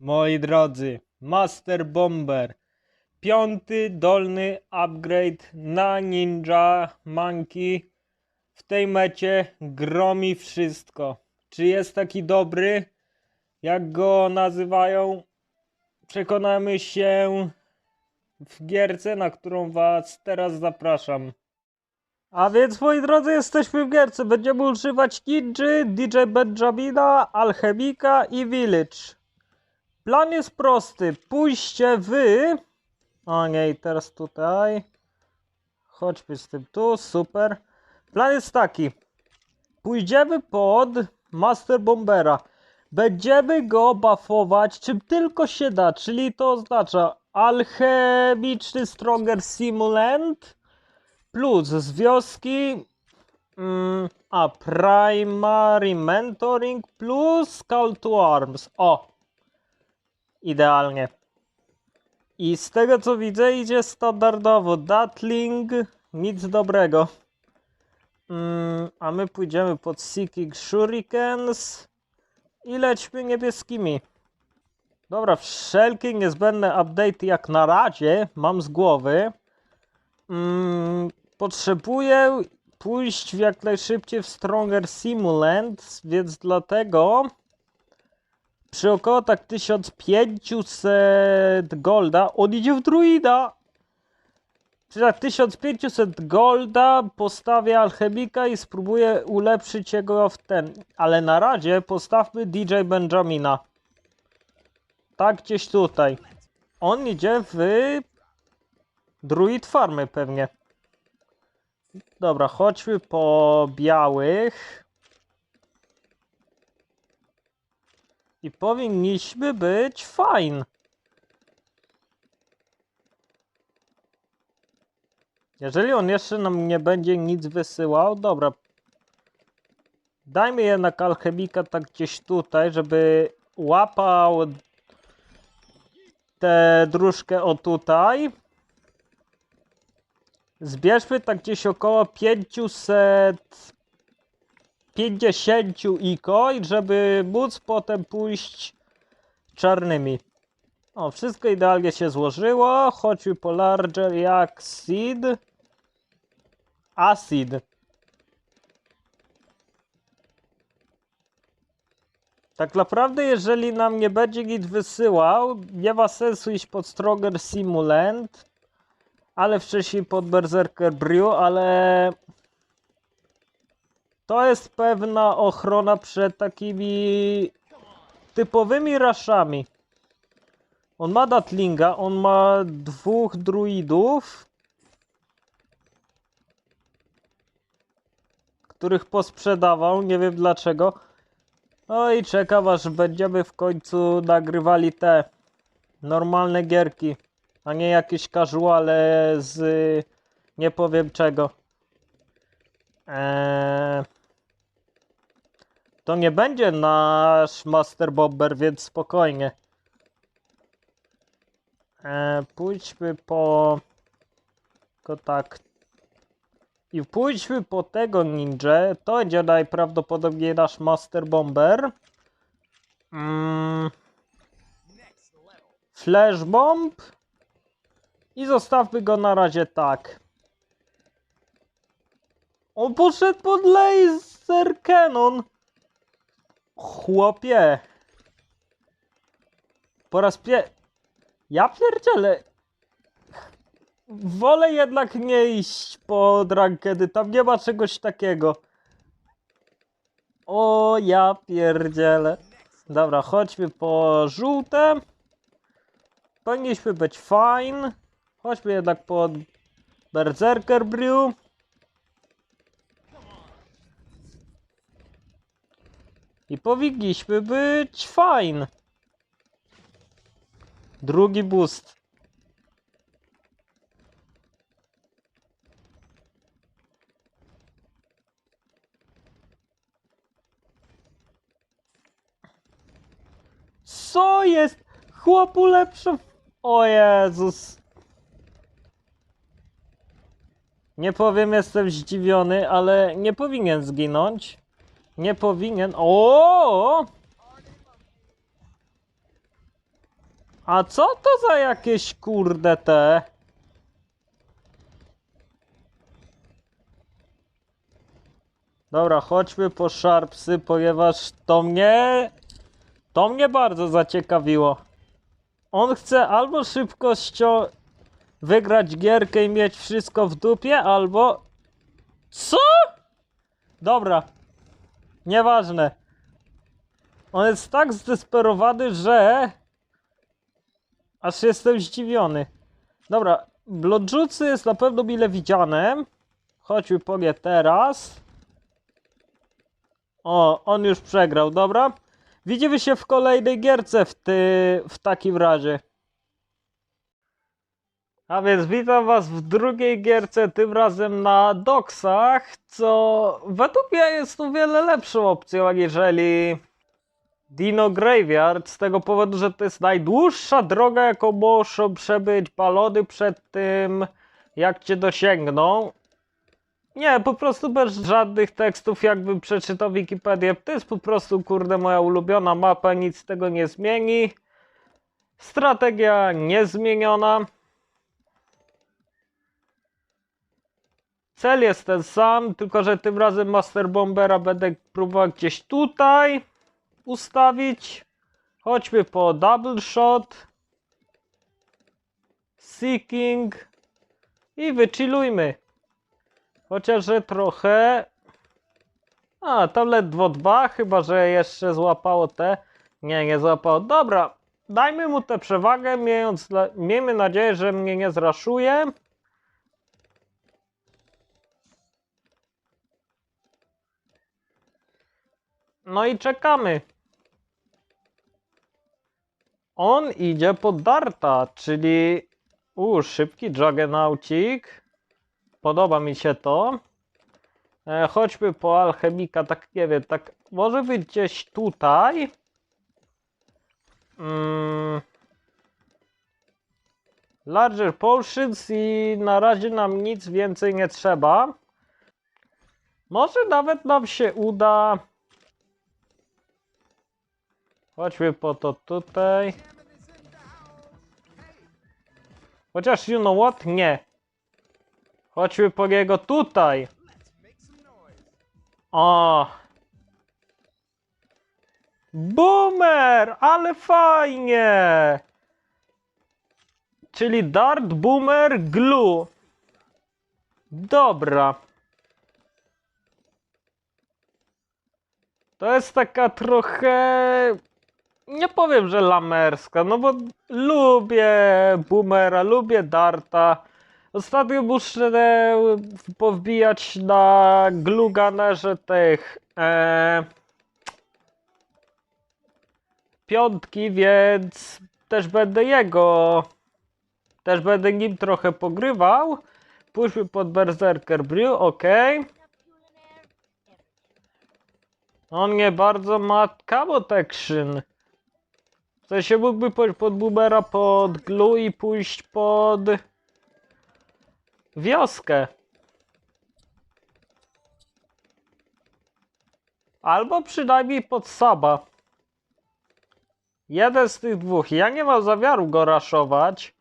Moi drodzy, Master Bomber. Piąty dolny upgrade na Ninja Monkey. W tej mecie gromi wszystko. Czy jest taki dobry, jak go nazywają? Przekonamy się w gierce, na którą Was teraz zapraszam. A więc, moi drodzy, jesteśmy w gierce. Będziemy używać Ninja, DJ Benjamina, Alchemika i Village. Plan jest prosty. Pójście w... O nie, teraz tutaj. Chodźmy z tym tu, super. Plan jest taki. Pójdziemy pod Master Bombera. Będziemy go buffować czym tylko się da, czyli to oznacza alchemiczny Stronger Simulant plus z wioski mm, a Primary Mentoring plus Call to Arms. O! Idealnie. I z tego co widzę idzie standardowo Datling, nic dobrego. Mm, a my pójdziemy pod Seeking Shurikens i lećmy niebieskimi. Dobra, wszelkie niezbędne update jak na razie mam z głowy. Mm, potrzebuję pójść jak najszybciej w Stronger Simulant, więc dlatego przy około tak 1500 golda on idzie w druida. Przy tak 1500 golda postawię alchemika i spróbuję ulepszyć jego w ten. Ale na razie postawmy DJ Benjamina. Tak gdzieś tutaj. On idzie w druid farmy pewnie. Dobra, chodźmy po białych. I powinniśmy być fajn. Jeżeli on jeszcze nam nie będzie nic wysyłał, dobra. Dajmy jednak alchemika tak gdzieś tutaj, żeby łapał tę dróżkę o tutaj. Zbierzmy tak gdzieś około 550 ikoi, żeby móc potem pójść czarnymi. O, wszystko idealnie się złożyło. Chodźmy po larger jak seed. Acid. Tak naprawdę, jeżeli nam nie będzie nic wysyłał, nie ma sensu iść pod Stronger Simulant, ale wcześniej pod Berserker Brew, ale to jest pewna ochrona przed takimi typowymi raszami. On ma Datlinga, on ma dwóch druidów, których posprzedawał, nie wiem dlaczego. No i czekam aż będziemy w końcu nagrywali te normalne gierki, a nie jakieś casuale z nie powiem czego. Eee, to nie będzie nasz Master Bomber, więc spokojnie. E, pójdźmy po... Tylko tak. I pójdźmy po tego ninja. To będzie najprawdopodobniej nasz Master Bomber. Mm. Flash Bomb. I zostawmy go na razie tak. On poszedł pod laser cannon. Chłopie. Po raz pie... Ja pierdzielę. Wolę jednak nie iść pod rankedy, tam nie ma czegoś takiego. O, ja pierdzielę. Dobra, chodźmy po żółte. Powinniśmy być fine. Chodźmy jednak pod Berserker Brew. I powinniśmy być fine. Drugi boost. Co jest? Chłopu lepsze. O Jezus. Nie powiem, jestem zdziwiony, ale nie powinien zginąć. Nie powinien. O! A co to za jakieś kurde te? Dobra, chodźmy po Sharpsy, ponieważ to mnie... To mnie bardzo zaciekawiło. On chce albo szybkością wygrać gierkę i mieć wszystko w dupie, albo... Co? Dobra. Nieważne. On jest tak zdesperowany, że... Aż jestem zdziwiony. Dobra, Blodżucy jest na pewno mile widziane. Chodźmy po nie teraz. O, on już przegrał, dobra. Widzimy się w kolejnej gierce w, ty, w takim razie. A więc witam was w drugiej gierce, tym razem na doksach, co według mnie jest o wiele lepszą opcją aniżeli Dino Graveyard, z tego powodu, że to jest najdłuższa droga, jaką muszą przebyć balony przed tym, jak cię dosięgną. Nie, po prostu bez żadnych tekstów, jakbym przeczytał Wikipedię. To jest po prostu, kurde, moja ulubiona mapa, nic tego nie zmieni. Strategia niezmieniona. Cel jest ten sam, tylko że tym razem Master Bombera będę próbował gdzieś tutaj ustawić. Chodźmy po Double Shot. Seeking. I wychillujmy. Chociaż, że trochę... A, ledwo dwa, chyba, że jeszcze złapało te... Nie, nie złapało. Dobra, dajmy mu tę przewagę, miejmy nadzieję, że mnie nie zraszuje. No i czekamy. On idzie pod Darta, czyli... U, szybki Juggernaucik. Podoba mi się to. E, chodźmy po alchemika, tak nie wiem, tak może być gdzieś tutaj. Mm. Larger potions i na razie nam nic więcej nie trzeba. Może nawet nam się uda. Chodźmy po to tutaj. Chociaż you know what? Nie. Chodźmy po niego tutaj. O. Boomer! Ale fajnie! Czyli Dart, Boomer, Glue. Dobra. To jest taka trochę... Nie powiem, że lamerska, no bo lubię Boomera, lubię Darta. Ostatnio muszę powbijać na gluganerze tych e, piątki, więc też będę jego, też będę nim trochę pogrywał. Pójdźmy pod Berserker Brew, ok. On nie bardzo ma camo. W sensie mógłby pójść pod boomera, pod glue i pójść pod wioskę. Albo przynajmniej pod Saba. Jeden z tych dwóch. Ja nie mam zamiaru go raszować.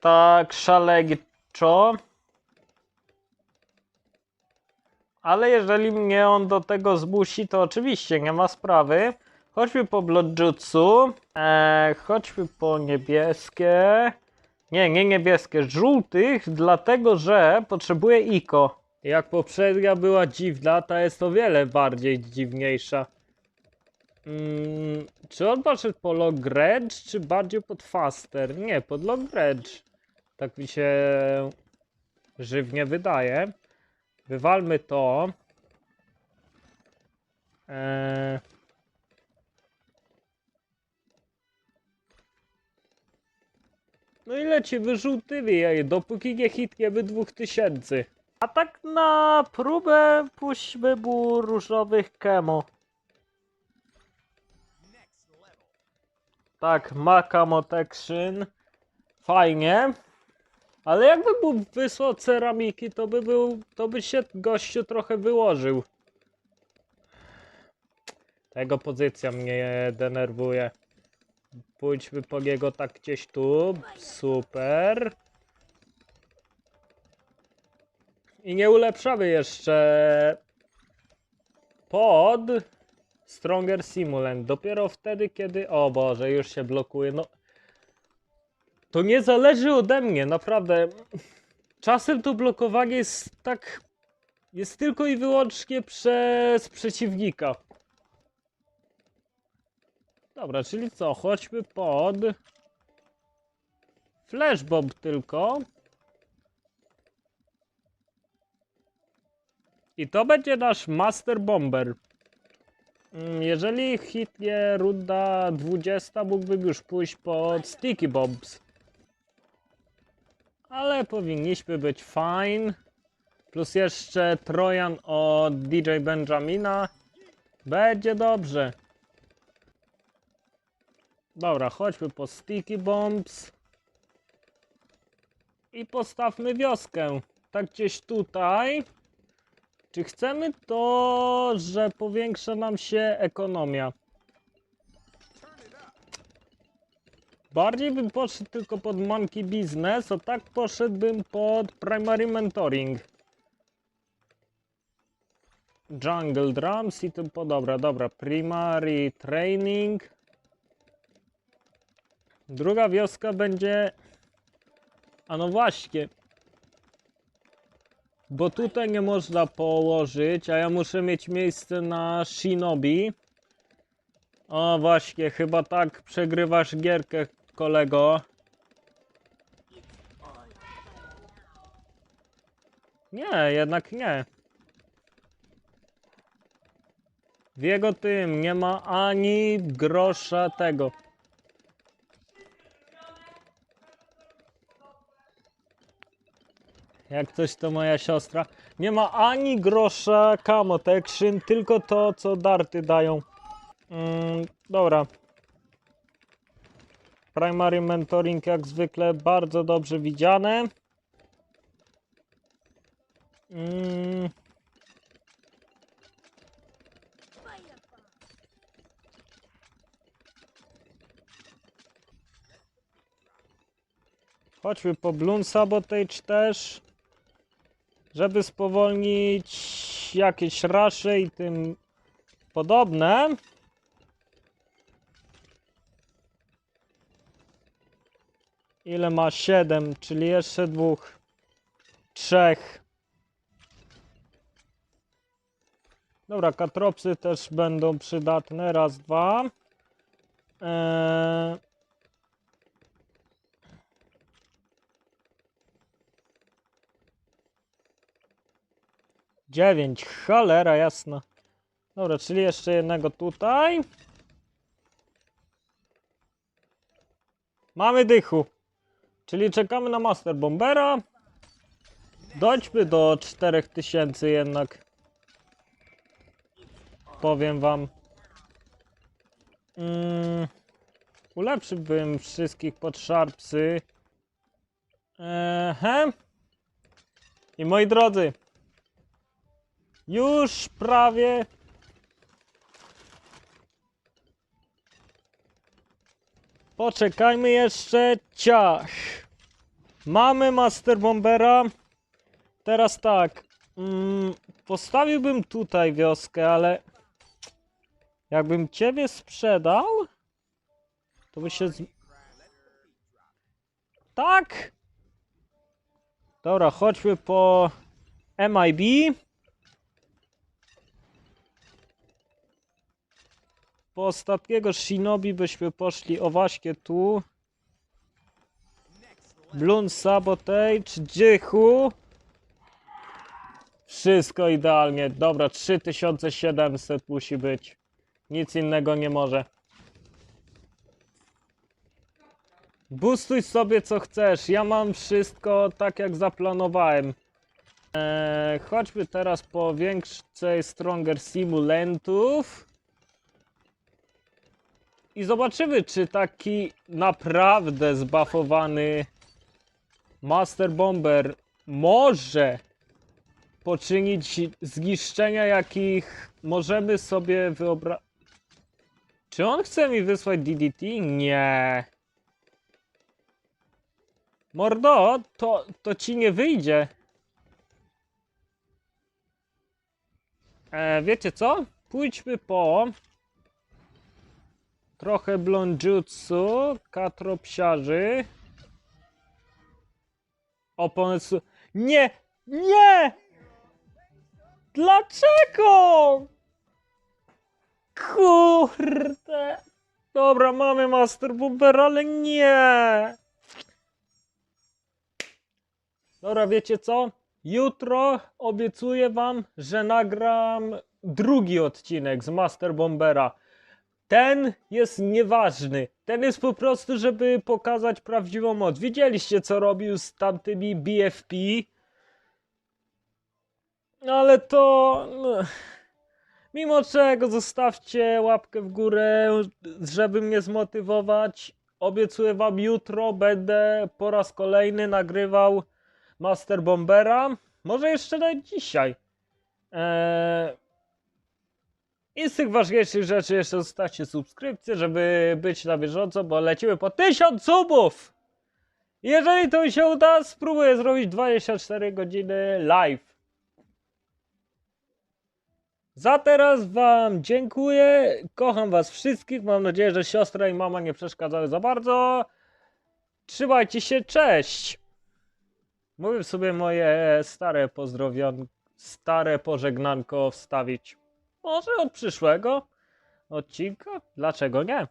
Tak szaleńczo. Ale jeżeli mnie on do tego zmusi, to oczywiście nie ma sprawy. Chodźmy po Bloodjutsu. Eee, chodźmy po niebieskie. Nie, nie niebieskie, żółtych, dlatego że potrzebuję Iko. Jak poprzednia była dziwna, ta jest o wiele bardziej dziwniejsza. Mm, czy on poszedł po Logredge, czy bardziej pod Faster? Nie, pod Logredge. Tak mi się żywnie wydaje. Wywalmy to. Eee... I lecimy żółtymi, jej, dopóki nie hitniemy 2000. A tak na próbę puśćmy mu różowych kemo. Tak, ma camo action. Fajnie. Ale jakby mu wysłał ceramiki, to by był, to by się gościu trochę wyłożył. Ta jego pozycja mnie denerwuje. Pójdźmy po niego tak gdzieś tu. Super. I nie ulepszamy jeszcze pod Stronger Simulant. Dopiero wtedy, kiedy. O Boże, już się blokuje. No. To nie zależy ode mnie, naprawdę. Czasem to blokowanie jest tak. Jest tylko i wyłącznie przez przeciwnika. Dobra, czyli co? Chodźmy pod. Flashbomb tylko. I to będzie nasz Master Bomber. Mm, Jeżeli hitnie runda 20, mógłbym już pójść pod Sticky Bombs. Ale powinniśmy być fine. Plus jeszcze Trojan od DJ Benjamina. Będzie dobrze. Dobra, chodźmy po Sticky Bombs. I postawmy wioskę. Tak gdzieś tutaj. Czy chcemy to, że powiększa nam się ekonomia? Bardziej bym poszedł tylko pod Monkey Business, a tak poszedłbym pod Primary Mentoring. Jungle Drums i tym podobne. Dobra, Primary Training. Druga wioska będzie... A no właśnie. Bo tutaj nie można położyć, a ja muszę mieć miejsce na Shinobi. O właśnie, chyba tak przegrywasz gierkę, kolego. Nie, jednak nie. W jego tym nie ma ani grosza tego. Jak coś to moja siostra. Nie ma ani grosza camo protection, tylko to, co darty dają. Mm, dobra. Primary mentoring jak zwykle bardzo dobrze widziane. Mm. Chodźmy po Bloom Sabotage też żeby spowolnić jakieś rasze i tym podobne. Ile ma? 7, czyli jeszcze dwóch, trzech. Dobra, katropsy też będą przydatne. Raz, dwa. Eee... 9, cholera jasna. Dobra, czyli jeszcze jednego tutaj. Mamy dychu. Czyli czekamy na Master Bombera. Dojdźmy do 4000 jednak. Powiem wam. Mm, ulepszyłbym wszystkich pod Sharpsy. Ehe. I moi drodzy, już prawie. Poczekajmy jeszcze. Ciach. Mamy Master Bombera. Teraz tak. Mm, postawiłbym tutaj wioskę, ale jakbym ciebie sprzedał, to by się. Z... Tak! Dobra, chodźmy po MIB. Po ostatniego Shinobi byśmy poszli o właśnie tu. Bloon Sabotage, Dzichu. Wszystko idealnie. Dobra, 3700 musi być. Nic innego nie może. Boostuj sobie co chcesz. Ja mam wszystko tak jak zaplanowałem. Eee, chodźmy teraz po większej Stronger Simulantów. I zobaczymy, czy taki naprawdę zbafowany Master Bomber może poczynić zniszczenia, jakich możemy sobie wyobrazić. Czy on chce mi wysłać DDT? Nie. Mordo, to, to ci nie wyjdzie. E, wiecie co? Pójdźmy po trochę blonjutsu, katropsiarzy. O pomysł. Nie! Nie! Dlaczego? Kurde. Dobra, mamy Master Boomer, ale nie. Dobra, wiecie co? Jutro obiecuję wam, że nagram drugi odcinek z Master Bombera. Ten jest nieważny. Ten jest po prostu, żeby pokazać prawdziwą moc. Widzieliście, co robił z tamtymi BFP? No ale to. no, Mimo czego zostawcie łapkę w górę, żeby mnie zmotywować. Obiecuję wam jutro będę po raz kolejny nagrywał Master Bombera. Może jeszcze nawet dzisiaj. Eee... I z tych ważniejszych rzeczy jeszcze zostawcie subskrypcję, żeby być na bieżąco, bo lecimy po 1000 subów! Jeżeli to mi się uda, spróbuję zrobić 24 godziny live. Za teraz Wam dziękuję. Kocham Was wszystkich. Mam nadzieję, że siostra i mama nie przeszkadzały za bardzo. Trzymajcie się, cześć! Mówię sobie moje stare pozdrowion, stare pożegnanko wstawić. Może od przyszłego odcinka? Dlaczego nie?